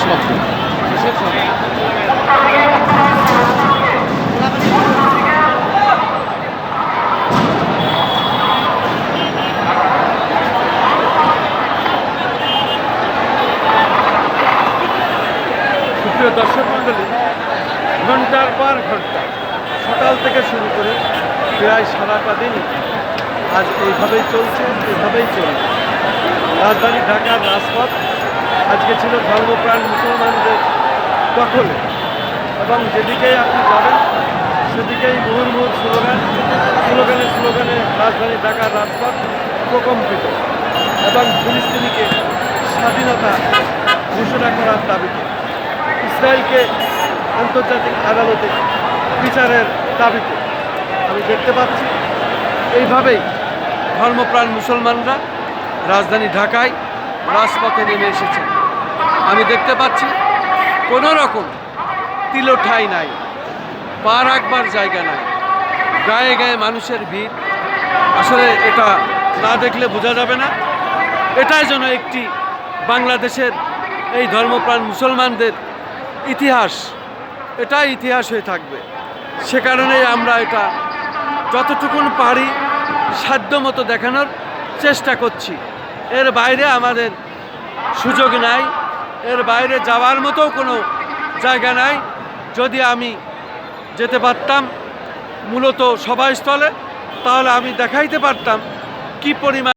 শেষ দর্শক মণ্ডলী, ঘণ্টার পর ঘণ্টা, সকাল থেকে শুরু করে প্রায় সারাটা দিন আজ এইভাবেই চলছে এইভাবেই চলছে রাজধানী ঢাকার রাজপথ আজকে ছিল ধর্মপ্রাণ মুসলমানদের দখলে। এবং যেদিকেই আপনি যাবেন, সেদিকেই মুহুর্মুহুর স্লোগান, স্লোগানে স্লোগানে রাজধানী ঢাকার রাজপথ প্রকম্পিত। এবং ফিলিস্তিনিকে স্বাধীনতা ঘোষণা করার দাবিতে, ইসরায়েলকে আন্তর্জাতিক আদালতে বিচারের দাবিতে আমি দেখতে পাচ্ছি। এইভাবেই ধর্মপ্রাণ মুসলমানরা রাজধানী ঢাকায় রাজপথে নেমে এসেছে। আমি দেখতে পাচ্ছি কোনো রকম তিলোঠাই নাই, পা রাখবার জায়গা নাই, গায়ে গায়ে মানুষের ভিড়। আসলে এটা না দেখলে বোঝা যাবে না। এটাই যেন একটি বাংলাদেশের এই ধর্মপ্রাণ মুসলমানদের ইতিহাস। এটাই ইতিহাস হয়ে থাকবে। সে কারণেই আমরা এটা যতটুকুন পারি সাধ্য মতো দেখানোর চেষ্টা করছি। এর বাইরে আমাদের সুযোগ নাই। এর বাইরে যাওয়ার মতো কোনো জায়গা নাই। যদি আমি যেতে পারতাম মূলত সভাস্থলে, তাহলে আমি দেখাইতে পারতাম কি পরিমাণ